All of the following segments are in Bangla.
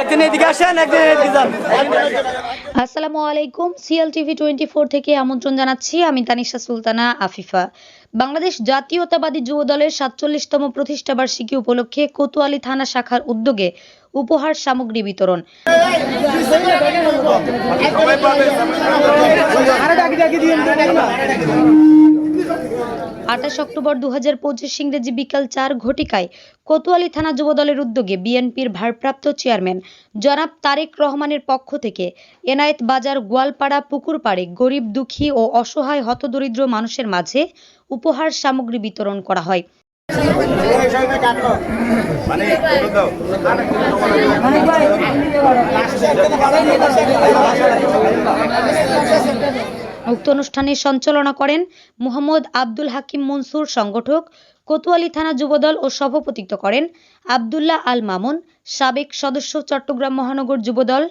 একদিন এদিকে আসেন একদিন এদিকে যান। আসসালামু আলাইকুম। সিএল টিভি টোয়েন্টি ফোর থেকে আমন্ত্রণ জানাচ্ছি। আমি তানিশা সুলতানা আফিফা। বাংলাদেশ জাতীয়তাবাদী যুব দলের সাতচল্লিশতম প্রতিষ্ঠা বার্ষিকী উপলক্ষে কোতোয়ালি থানা শাখার উদ্যোগে উপহার সামগ্রী বিতরণ। আঠাশ অক্টোবর দু হাজার পঁচিশ ইংরেজি বিকাল চার ঘটিকায় কোতোয়ালি থানা যুবদলের উদ্যোগে বিএনপির ভারপ্রাপ্ত চেয়ারম্যান জনাব তারেক রহমানের পক্ষ থেকে এনায়েত বাজার গোয়ালপাড়া পুকুরপাড়ে গরিব, দুঃখী ও অসহায় হতদরিদ্র মানুষের মাঝে উপহার সামগ্রী বিতরণ করা হয়। উক্ত অনুষ্ঠানে সঞ্চালনা করেন মোহাম্মদ আব্দুল হাকিম মনসুর সংগঠক, কোতোয়ালি থানা যুবদল ও সভাপতিত্ব করেন আবদুল্লাহ আল মামুন, সাবেক সদস্য চট্টগ্রাম মহানগর যুবদল।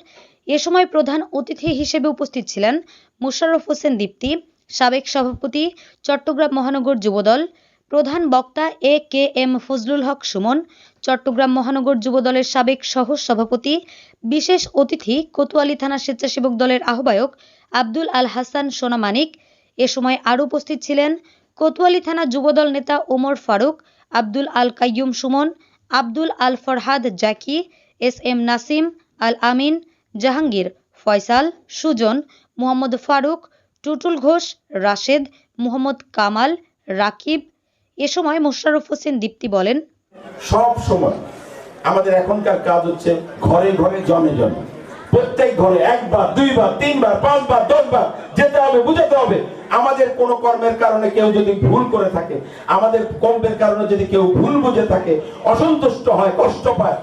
এ সময় প্রধান অতিথি হিসেবে উপস্থিত ছিলেন মোশাররফ হোসেন দীপ্তি, সাবেক সভাপতি চট্টগ্রাম মহানগর যুবদল, প্রধান বক্তা A K M Fazlul Haque Sumon, Chattogram মহানগর যুবদলের সাবেক সহ সভাপতি বিশেষ অতিথি কোতোয়ালি থানা স্বেচ্ছাসেবক দলের আহ্বায়ক আব্দুল আল হাসান সোনামানিক এ সময় আরও উপস্থিত ছিলেন কোতোয়ালি থানা যুবদল নেতা ওমর ফারুক, আব্দুল আল কাইয়ুম সুমন, আব্দুল আল ফরহাদ জাকি, এস এম নাসিম, আল আমিন, জাহাঙ্গীর, ফয়সাল, সুজন, মোহাম্মদ ফারুক, টুটুল ঘোষ, রাশেদ, মোহাম্মদ কামাল, রাকিব। এ সময় মোশাররফ হোসেন দীপ্তি বলেন, সব সময় আমাদের এখনকার কাজ হচ্ছে ঘরে ঘরে জমে জমে। প্রত্যেক ঘরে একবার, দুইবার, তিনবার, পাঁচবার, দশবার যেতে হবে বুঝাতে হবে। আমাদের কোনো কর্মের কারণে কেউ যদি ভুল করে থাকে, আমাদের কর্মের কারণে যদি কেউ ভুল বুঝে থাকে, অসন্তুষ্ট হয়, কষ্ট পায়,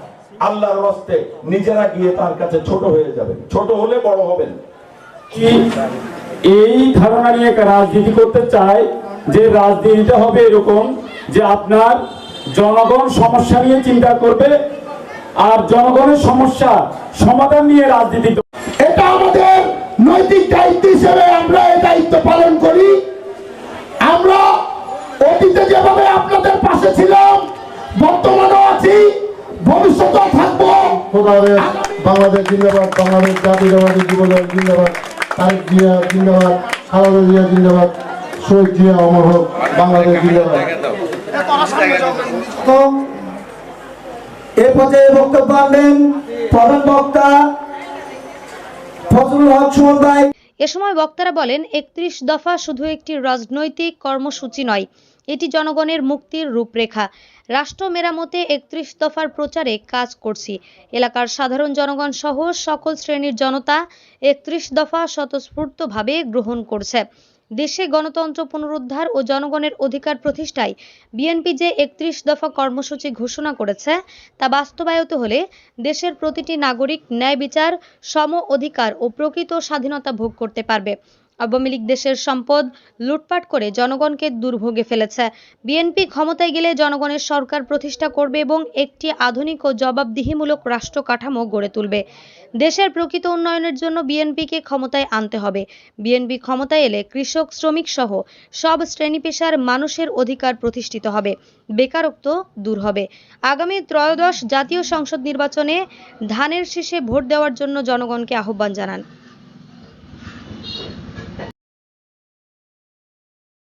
আল্লাহর হস্তে নিজেরা গিয়ে তার কাছে ছোট হয়ে যাবে ছোট হলে বড় হবেন। এই ধারণা নিয়ে রাজনীতি করতে চায়, যে রাজনীতিটা হবে এরকম যে আপনার জনগণ সমস্যা নিয়ে চিন্তা করবে, আর জনগণের সমস্যা সমাধান নিয়ে রাজনীতি নৈতিক দায়িত্ব হিসেবে আমরা এই দায়িত্ব পালন করি। আমরা অতীতে যেভাবে আপনাদের পাশে ছিলাম বর্তমানেও আছি ভবিষ্যতেও থাকব। বাংলাদেশ জিন্দাবাদ বাংলাদেশ জাতীয়তাবাদী যুবদল জিন্দাবাদ তারেক জিয়া জিন্দাবাদ খালেদা জিয়া জিন্দাবাদ শহীদ জিয়া অমর হোক বাংলাদেশ জিন্দাবাদ। এ পর্যায়ে বক্তব্য রাখবেন প্রধান বক্তা এ সময় বক্তারা বলেন, একত্রিশ দফা শুধু একটি রাজনৈতিক কর্মসূচি নয়, এটি জনগণের মুক্তির রূপরেখা। রাষ্ট্র মেরামতে একত্রিশ দফার প্রচারে কাজ করছি। এলাকার সাধারণ জনগণ সহ সকল শ্রেণির জনতা একত্রিশ দফা স্বতঃস্ফূর্তভাবে গ্রহণ করছে। দেশে গণতন্ত্র পুনরুদ্ধার ও জনগণের অধিকার প্রতিষ্ঠায় বিএনপি যে একত্রিশ দফা কর্মসূচি ঘোষণা করেছে, তা বাস্তবায়িত হলে দেশের প্রতিটি নাগরিক ন্যায় বিচার সম অধিকার ও প্রকৃত স্বাধীনতা ভোগ করতে পারবে। আওয়ামী লীগ দেশের সম্পদ লুটপাট করে জনগণকে দুর্ভোগে ফেলেছে। বিএনপি ক্ষমতায় গেলে জনগণের সরকার প্রতিষ্ঠা করবে এবং একটি আধুনিক ও জবাবদিহিমূলক রাষ্ট্র কাঠামো গড়ে তুলবে। দেশের প্রকৃত উন্নয়নের জন্য বিএনপিকে ক্ষমতায় আনতে হবে। বিএনপি ক্ষমতায় এলে কৃষক, শ্রমিক সহ সব শ্রেণি পেশার মানুষের অধিকার প্রতিষ্ঠিত হবে, বেকারত্ব দূর হবে। আগামী ত্রয়োদশ জাতীয় সংসদ নির্বাচনে ধানের শীষে ভোট দেওয়ার জন্য জনগণকে আহ্বান জানান।